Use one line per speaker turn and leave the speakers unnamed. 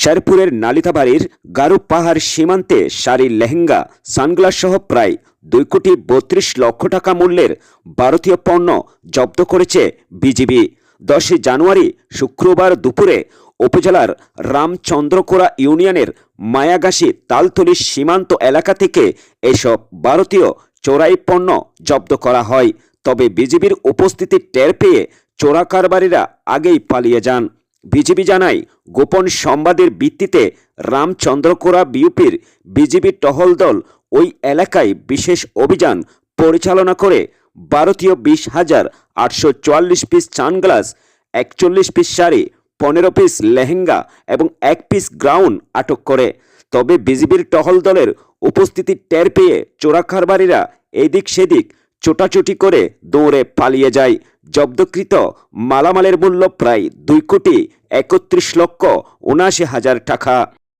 শেরপুরের নালিতাবাড়ির গারু পাহাড় সীমান্তে শাড়ির লেহেঙ্গা সানগ্লাস সহ প্রায় দুই কোটি বত্রিশ লক্ষ টাকা মূল্যের ভারতীয় পণ্য জব্দ করেছে বিজিবি। দশই জানুয়ারি শুক্রবার দুপুরে উপজেলার রামচন্দ্রকোড়া ইউনিয়নের মায়াগাসী তালতলি সীমান্ত এলাকা থেকে এসব ভারতীয় চোরাই পণ্য জব্দ করা হয়। তবে বিজিবির উপস্থিতি টের পেয়ে চোরা কারবারিরা আগেই পালিয়ে যান। বিজিবি জানায়, গোপন সংবাদের ভিত্তিতে রামচন্দ্রকোড়া বিউপির বিজিবি টহল দল ওই এলাকায় বিশেষ অভিযান পরিচালনা করে। ভারতীয় বিশ হাজার আটশো চুয়াল্লিশ পিস সানগ্লাস একচল্লিশ পিস শাড়ি, পনেরো পিস লেহেঙ্গা এবং এক পিস গ্রাউন আটক করে। তবে বিজিবির টহল দলের উপস্থিতি টের পেয়ে চোরাকারবারীরা এদিক সেদিক ছোটাছুটি করে দৌড়ে পালিয়ে যায়। জব্দকৃত মালামালের মূল্য প্রায় দুই কোটি একত্রিশ লক্ষ উনাশি হাজার টাকা।